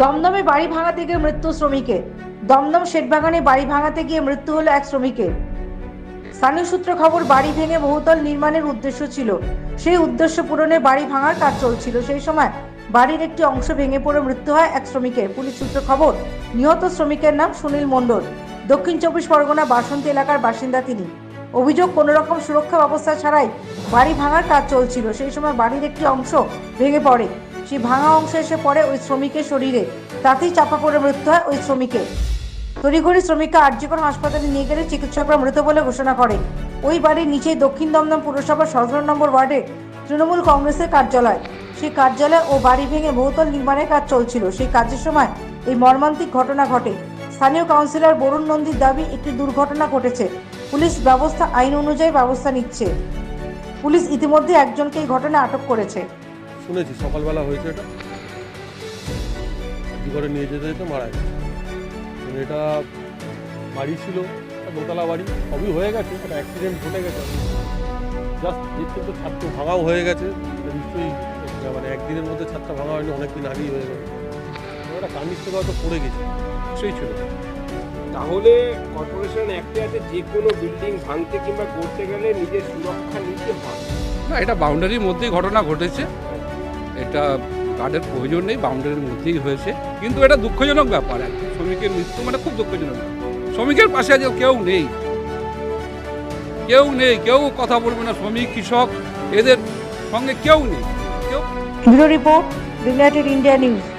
দমদমে বাড়ি ভাঙাতে গিয়ে মৃত্যু শ্রমিকের। দমদম শেঠবাগানে বাড়ি ভাঙাতে গিয়ে মৃত্যু হলো এক শ্রমিকের। স্থানীয় সূত্রে খবর, বাড়ি ভেঙে বহুতল নির্মাণের উদ্দেশ্য ছিল। সেই উদ্দেশ্য পূরণে বাড়ি ভাঙার কাজ চলছিল। সেই সময় বাড়ির একটি অংশ ভেঙে পড়ে মৃত্যু হয় এক শ্রমিকের। পুলিশ সূত্র খবর, নিহত শ্রমিকের নাম সুনীল মণ্ডল। দক্ষিণ চব্বিশ পরগনা বাসন্তী এলাকার বাসিন্দা তিনি। অভিযোগ, কোনো রকম সুরক্ষা ব্যবস্থা ছাড়াই বাড়ি ভাঙার কাজ চলছিল। সেই সময় বাড়ির একটি অংশ ভেঙে পড়ে। সেই ভাঙা অংশ এসে পড়ে ওই শ্রমিকের শরীরে। তাতেই চাপা পড়ে মৃত্যু হয় ওই শ্রমিকের তড়িঘড়ি শ্রমিককে আর্যকর হাসপাতালে নিয়ে গেলে চিকিৎসকরা মৃত বলে ঘোষণা করে ওই বাড়ির নিচেই দক্ষিণ দমদম পুরসভার সতেরো নম্বর ওয়ার্ডে তৃণমূল কংগ্রেসের কার্যালয়। সেই কার্যালয় ও বাড়ি ভেঙে বহুতল নির্মাণের কাজ চলছিল। সেই কাজের সময় এই মর্মান্তিক ঘটনা ঘটে। স্থানীয় কাউন্সিলর বরুণ নন্দীর দাবি, একটি দুর্ঘটনা ঘটেছে। পুলিশ ব্যবস্থা, আইন অনুযায়ী ব্যবস্থা নিচ্ছে। পুলিশ ইতিমধ্যে একজনকে এই ঘটনায় আটক করেছে। শুনেছি সকালবেলা হয়েছে এটা। কি করে নিয়ে যেতে যেতে মারা গেছে। মানে এটা বাড়ি ছিল দোতলা বাড়ি সবই হয়ে গেছে একটা অ্যাক্সিডেন্ট ঘটে গেছে। জাস্ট দেখতে তো ছাদটা ভাঙাও হয়ে গেছে নিশ্চয়ই মানে একদিনের মধ্যে ছাদটা ভাঙা হয়নি অনেক দিন আগেই হয়ে গেছে। ওটা কান্দির থেকে হয়তো পড়ে গেছে সেই ছিল। তাহলে কর্পোরেশন অ্যাক্টে আছে যে কোনো বিল্ডিং ভাঙতে কিংবা করতে গেলে নিজের সুরক্ষা নিতে হয়। না এটা বাউন্ডারির মধ্যেই ঘটনা ঘটেছে। এটা কার্ডের প্রয়োজন নেই বাউন্ডারির মধ্যেই হয়েছে। কিন্তু এটা দুঃখজনক ব্যাপার আর শ্রমিকের মৃত্যু মানে খুব দুঃখজনক। শ্রমিকের পাশে আজ কেউ নেই। কেউ নেই, কেউ কথা বলবে না, শ্রমিক, কৃষক, এদের সঙ্গে কেউ নেই। কেউ রিপোর্ট ইন্ডিয়া নিউজ।